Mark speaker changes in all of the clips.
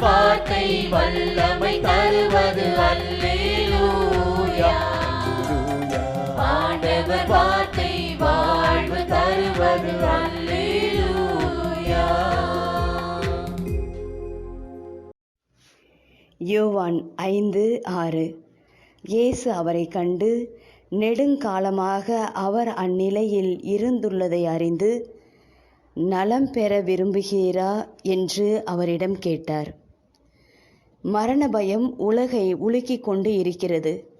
Speaker 1: வார்த்தை வல்லமை தருவது அல்லேலூயா. ஆண்டவர் வார்த்தை வாழ்வு தருவது அல்லேலூயா.
Speaker 2: யோவான் ஐந்து ஆறு. இயேசு அவரை கண்டு நெடுங்காலமாக அவர் அந்நிலையில் இருந்துள்ளதை அறிந்து நலம் பெற விரும்புகிறா என்று அவரிடம் கேட்டார். மரண பயம் உலகை உலுக்கிக் கொண்டு இருக்கிறது.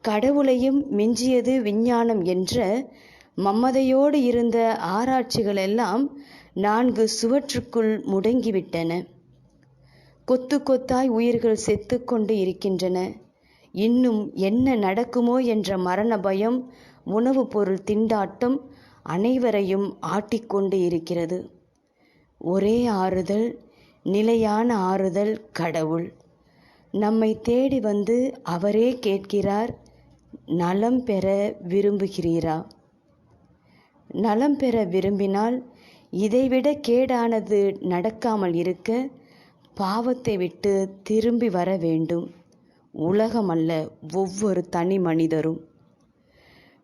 Speaker 2: கடவுளையும் மிஞ்சியது விஞ்ஞானம் என்ற மம்மதையோடு இருந்த ஆராய்ச்சிகளெல்லாம் நான்கு சுவற்றுக்குள் முடங்கிவிட்டன. கொத்து கொத்தாய் உயிர்கள் செத்துக்கொண்டு இருக்கின்றன. இன்னும் என்ன நடக்குமோ என்ற மரண பயம் உணவுப் பொருள் திண்டாட்டம் அனைவரையும் ஆட்டிக்கொண்டு இருக்கிறது. ஒரே ஆறுதல் நிலையான ஆறுதல் கடவுள். நம்மை தேடி வந்து அவரே கேட்கிறார் நலம் பெற விரும்புகிறீரா? நலம் பெற விரும்பினால் இதைவிட கேடானது நடக்காமல் இருக்க பாவத்தை விட்டு திரும்பி வர வேண்டும். உலகமல்ல ஒவ்வொரு தனி மனிதரும்.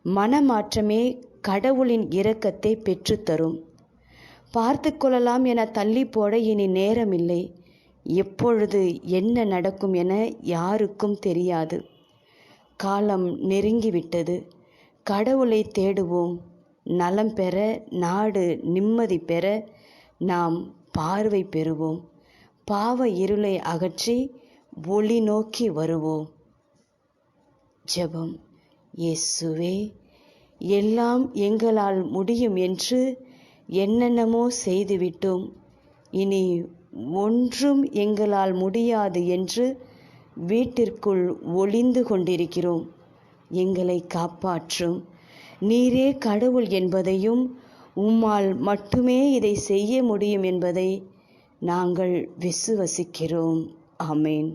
Speaker 2: மனமாற்றமே கடவுளின் இரக்கத்தை பெற்றுத்தரும். பார்த்து கொள்ளலாம் என தள்ளி போட இனி நேரமில்லை. எப்பொழுது என்ன நடக்கும் என யாருக்கும் தெரியாது. காலம் நெருங்கிவிட்டது. கடவுளை தேடுவோம். நலம் பெற நாடு நிம்மதி பெற நாம் பார்வை பெறுவோம். பாவ இருளை அகற்றி ஒளி நோக்கி வருவோம். ஜெபம். இயேசுவே எல்லாம் எங்களால் முடியும் என்று என்னென்னமோ செய்துவிட்டோம். இனி ஒன்றும் எங்களால் முடியாது என்று வீட்டிற்குள் ஒளிந்து கொண்டிருக்கிறோம். எங்களை காப்பாற்றும். நீரே கடவுள் என்பதையும் உம்மால் மட்டுமே இதை செய்ய முடியும் என்பதை நாங்கள் விசுவசிக்கிறோம். ஆமேன்.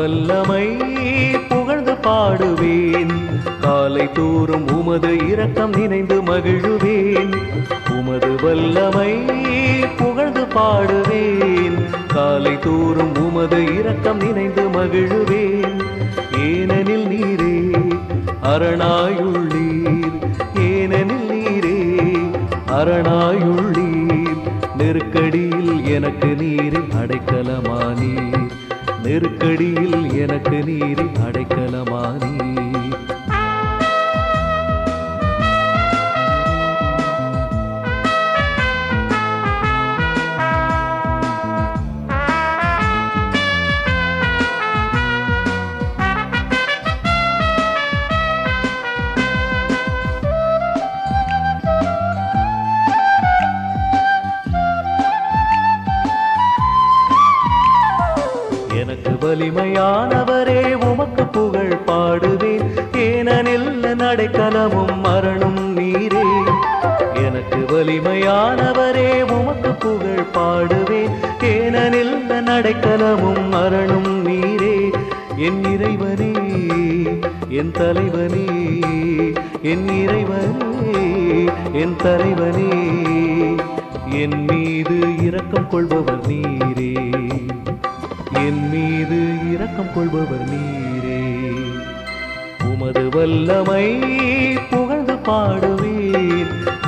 Speaker 3: வல்லமை புகழ்ந்து பாடுவேன். காலை தோறும் உமது இரக்கம் நினைந்து மகிழுவேன். உமது வல்லமை புகழ்ந்து பாடுவேன். காலை தோறும் உமது இரக்கம் நினைந்து மகிழுவேன். ஏனெனில் நீரே அரணாயுள்ளீர். ஏனெனில் நீரே அரணாயுள்ளீர். நெருக்கடியில் எனக்கு நீரில் அடைக்கலமானீர். நெருக்கடியில் எனக்கு நீரை அடைக்கலமானி பாடுவேன். ஏனெனில் நடைக்கலமும் மரணம் நீரே. என் இறைவனே என் தலைவனே என் இறைவனே என் தலைவனே. என் மீது இரக்கம் கொள்பவர் நீரே. என் மீது இரக்கம் கொள்பவர் நீரே. உமது வல்லமை புகழ்ந்து பாடுவேன்.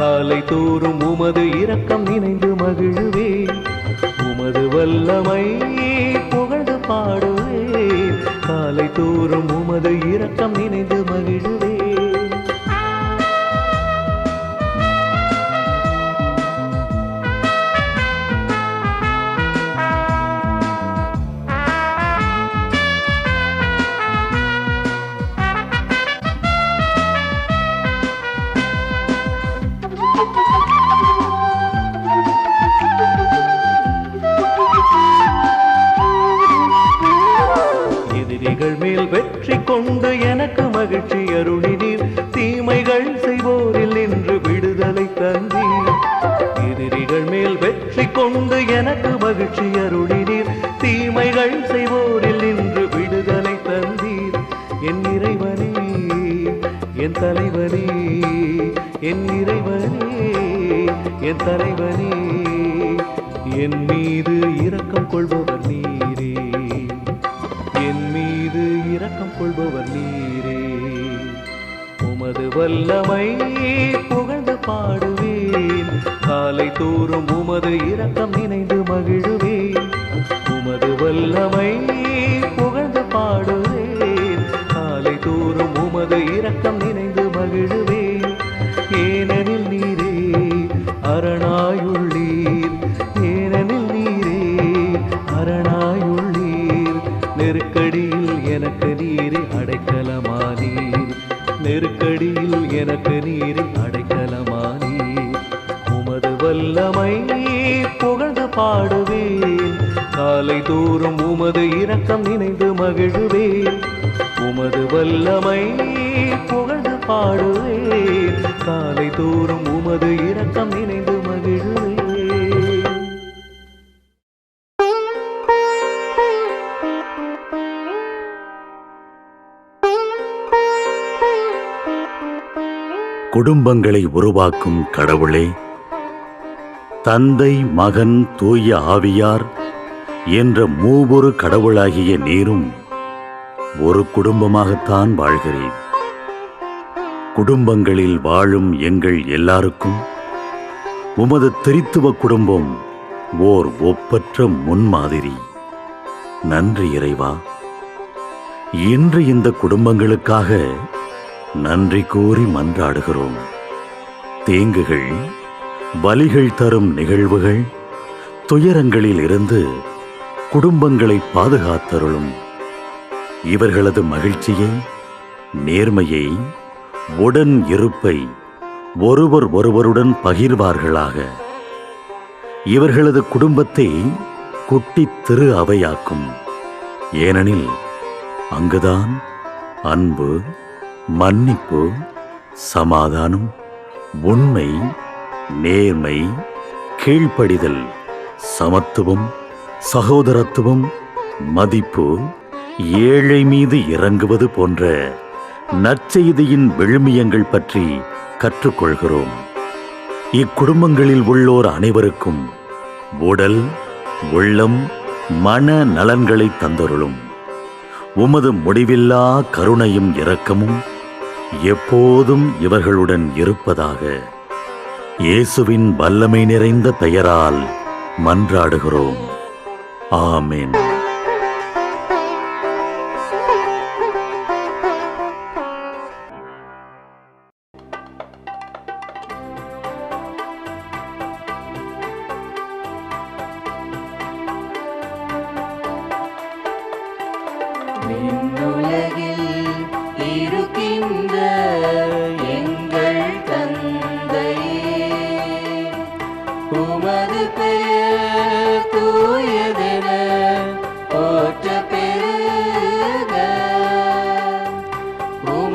Speaker 3: காலை தோறும் உமது இரக்கம் நினைந்து மகிழுவேன் உமது வல்லமை புகழ்ந்து பாடுவே. காலை தோறும் உமது இரக்கம் நினைந்து மகிழுவேன் கொண்டு எனக்கு மகிழ்ச்சி அருளினீர். தீமைகள் செய்வோரில் நின்று விடுதலை தந்தீர். எதிரிகள் மேல் வெற்றி கொண்டு எனக்கு மகிழ்ச்சி அருளினீர். தீமைகள் செய்வோரில் நின்று விடுதலை தந்தீர். என் இறைவனே என் தலைவனே என் இறைவனே என் தலைவனே. வல்லமை புகழ்ந்து பாடுவேன். காலை தோறும் உமது இரக்கம் நினைந்த உமது இரக்கம் நினைந்து மகிழுவேன்
Speaker 4: குடும்பங்களை உருவாக்கும் கடவுளே தந்தை மகன் தூய ஆவியார் என்ற மூவொரு கடவுளாகிய நீரும் ஒரு குடும்பமாகத்தான் வாழ்கிறேன் குடும்பங்களில் வாழும் எங்கள் எல்லாருக்கும் உமது திரித்துவ குடும்பம் ஓர் ஒப்பற்ற முன்மாதிரி. நன்றி இறைவா. இன்று இந்த குடும்பங்களுக்காக நன்றி கூறி மன்றாடுகிறோம். தேங்குகள் வலிகள் தரும் நிகழ்வுகள் துயரங்களில் இருந்து குடும்பங்களை பாதுகாத்தருளும். இவர்களது மகிழ்ச்சியை நேர்மையை உடன் இருப்பை ஒருவர் ஒருவருடன் பகிர்வார்களாக. இவர்களது குடும்பத்தை குட்டித் திரு அவையாக்கும். ஏனெனில் அங்குதான் அன்பு மன்னிப்பு சமாதானம் உண்மை நேர்மை கீழ்ப்படிதல் சமத்துவம் சகோதரத்துவம் மதிப்பு ஏழை மீது இறங்குவது போன்ற நற்செய்தியின் விழுமியங்கள் பற்றி கற்றுக்கொள்கிறோம். இக்குடும்பங்களில் உள்ளோர் அனைவருக்கும் உடல் உள்ளம் மன நலன்களை தந்தருளும். உமது முடிவில்லா கருணையும் இரக்கமும் எப்போதும் இவர்களுடன் இருப்பதாக இயேசுவின் வல்லமை நிறைந்த பெயரால் மன்றாடுகிறோம். ஆமேன்.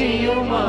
Speaker 5: விடியுமா